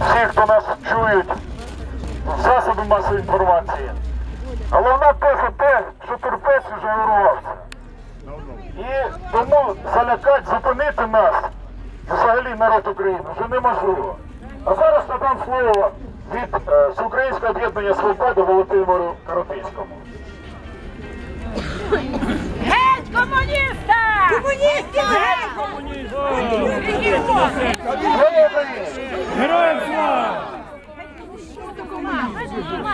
всі, хто нас чують, засоби масової інформації. Головна теза те, що терпець вже урвався. І тому залякати, зупинити нас, взагалі народ України, вже неможливо. А зараз надам слово від е, Всеукраїнського об'єднання Свободи Володимиру Карапинському. Геть комуніста! Комуністів геть! Слава Україні! Героям слава!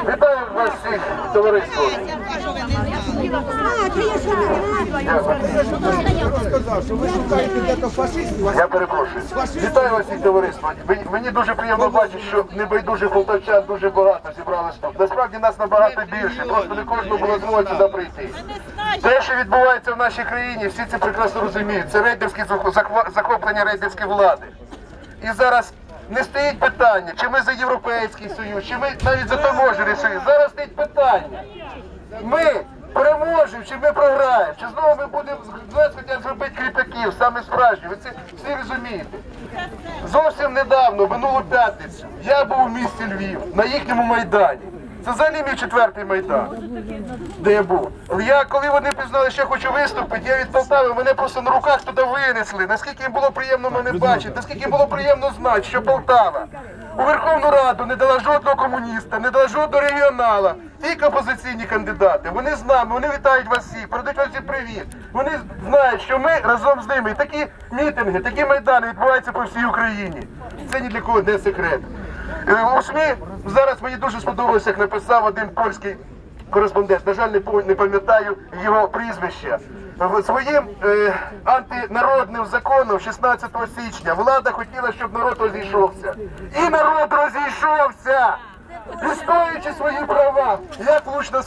Вітаю вас всіх, товариство! Я перепрошую. Вітаю вас всіх товариство. Мені- дуже приємно бачити, що небайдужих полтавчан дуже багато зібралось тут. Насправді нас набагато більше. Просто не кожному було змоги сюди прийти. Те, що відбувається в нашій країні, всі це прекрасно розуміють. Це рейдерське захоплення рейдерської влади. І зараз не стоїть питання, чи ми за Європейський Союз, чи ми навіть за таможений союз. Зараз стоїть питання. Ми переможемо, чи ми програємо, чи знову ми будемо хочуть зробити кріпаків, саме справжні. Ви це всі розумієте. Зовсім недавно, минулу п'ятницю, я був у місті Львів на їхньому майдані. Це взагалі мій четвертий майдан, де я був. Я коли вони пізнали, що я хочу виступити, я від Полтави мене просто на руках туди винесли. Наскільки їм було приємно мене бачити, наскільки їм було приємно знати, що Полтава у Верховну Раду не дала жодного комуніста, не дала жодного регіонала. Тільки опозиційні кандидати. Вони з нами, вони вітають вас всіх, передають вас всі привіт. Вони знають, що ми разом з ними. І такі мітинги, такі майдани відбуваються по всій Україні. Це ні для кого не секрет. У СМІ зараз мені дуже сподобалося, як написав один польський кореспондент. На жаль, не пам'ятаю його прізвища. Своїм е, антинародним законом 16 січня влада хотіла, щоб народ розійшовся. І народ розійшовся, відстоюючи свої права. Як влучно